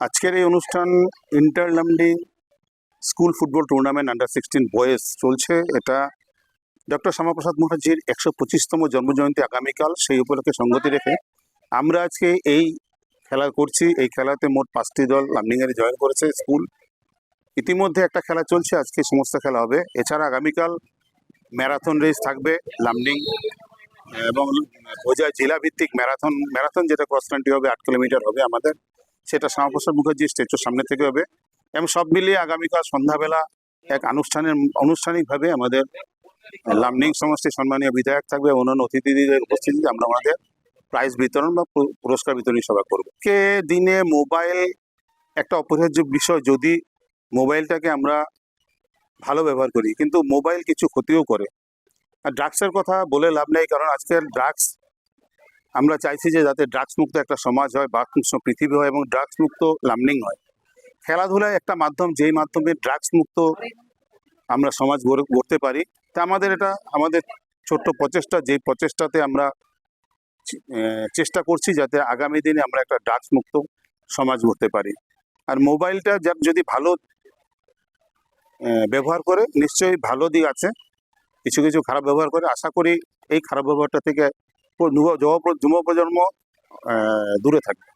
আজকের এই অনুষ্ঠান inter Lumding school football tournament under sixteen boys চলছে। এটা ডক্টর শ্যামাপ্রসাদ মুখার্জির একশো পঁচিশতম জন্মজয়ন্তী আগামীকাল, সেই উপলক্ষে সঙ্গতি রেখে আমরা আজকে এই খেলা করছি। এই খেলাতে মোট পাঁচটি দল লামডিংয়ের জয়েন করেছে স্কুল। ইতিমধ্যে একটা খেলা চলছে, আজকে সমস্ত খেলা হবে। এছাড়া আগামীকাল ম্যারাথন রেস থাকবে লামডিং এবং বোঝা জেলা ভিত্তিক ম্যারাথন ম্যারাথন যেটা ক্রস কান্ট্রি হবে, আট কিলোমিটার হবে আমাদের, সেটা শ্যামাপ্রসাদ মুখার্জি স্ট্যাচুর সামনে থেকে হবে। এবং সব মিলিয়ে আগামীকাল সন্ধ্যাবেলা এক আনুষ্ঠানের, আনুষ্ঠানিকভাবে আমাদের লামনিং সমষ্টির সম্মানীয় বিধায়ক থাকবে অন্যান্য অতিথিদের উপস্থিতিতে আমরা আমাদের প্রাইজ বিতরণ বা পুরস্কার বিতরণী সভা করব। কে দিনে মোবাইল একটা অপরিহার্য বিষয় যদি মোবাইলটাকে আমরা ভালো ব্যবহার করি, কিন্তু মোবাইল কিছু ক্ষতিও করে আর ড্রাগসের কথা বলে লাভ নেই, কারণ আজকের ড্রাগস আমরা চাইছি যে যাতে ড্রাগস মুক্ত একটা সমাজ হয়, বা পৃথিবী হয় এবং ড্রাগস মুক্ত লার্নিং হয়। খেলাধুলায় একটা মাধ্যম, যেই মাধ্যমে ড্রাগস মুক্ত আমরা সমাজ গড়ে, গড়তে পারি, তা আমাদের এটা, আমাদের ছোট্ট প্রচেষ্টা, যেই প্রচেষ্টাতে আমরা চেষ্টা করছি যাতে আগামী দিনে আমরা একটা ড্রাগস মুক্ত সমাজ গড়তে পারি। আর মোবাইলটা যা- যদি ভালো ব্যবহার করে, নিশ্চয়ই ভালো দিক আছে। কিছু কিছু খারাপ ব্যবহার করে। আশা করি এই খারাপ ব্যবহারটা থেকে যুব প্রজন্ম দূরে থাকবে।